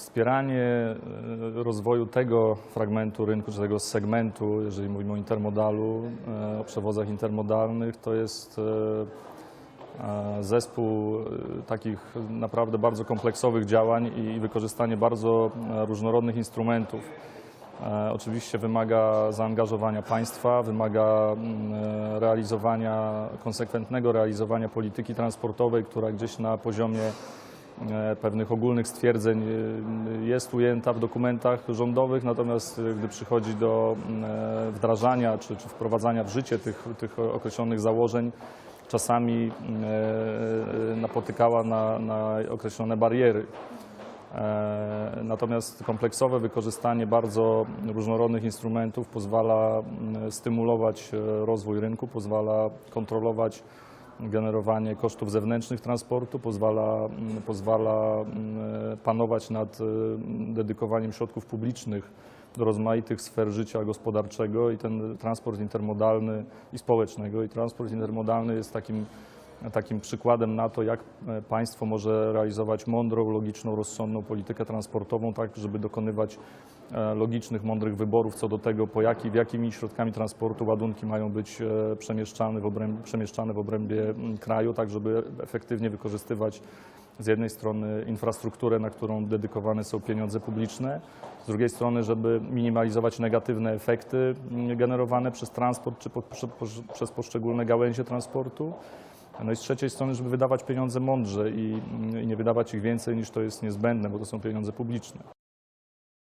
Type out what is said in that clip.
Wspieranie e, rozwoju tego fragmentu rynku, czy tego segmentu, jeżeli mówimy o intermodalu, e, o przewozach intermodalnych, to jest e, zespół takich naprawdę bardzo kompleksowych działań i wykorzystanie bardzo różnorodnych instrumentów. Oczywiście wymaga zaangażowania państwa, wymaga mm, realizowania, konsekwentnego realizowania polityki transportowej, która gdzieś na poziomie pewnych ogólnych stwierdzeń e, jest ujęta w dokumentach rządowych, natomiast e, gdy przychodzi do mm, e, wdrażania czy, czy wprowadzania w życie tych, tych określonych założeń, czasami mm, e, napotykała na, na określone bariery. E, Natomiast kompleksowe wykorzystanie bardzo różnorodnych instrumentów pozwala mm, stymulować e, rozwój rynku, pozwala kontrolować generowanie kosztów zewnętrznych transportu, pozwala, mm, pozwala mm, panować nad e, dedykowaniem środków publicznych do rozmaitych sfer życia gospodarczego i ten transport intermodalny i społecznego. I transport intermodalny jest takim takim przykładem na to, jak e, państwo może realizować mądrą, logiczną, rozsądną politykę transportową, tak żeby dokonywać e, logicznych, mądrych wyborów co do tego, po jaki, w jakimi środkami transportu ładunki mają być e, przemieszczane w obrębie, przemieszczane w obrębie kraju, tak żeby efektywnie wykorzystywać z jednej strony infrastrukturę, na którą dedykowane są pieniądze publiczne, z drugiej strony, żeby minimalizować negatywne efekty generowane przez transport czy po, przez poszczególne gałęzie transportu. No i z trzeciej strony, żeby wydawać pieniądze mądrze i, i nie wydawać ich więcej niż to jest niezbędne, bo to są pieniądze publiczne.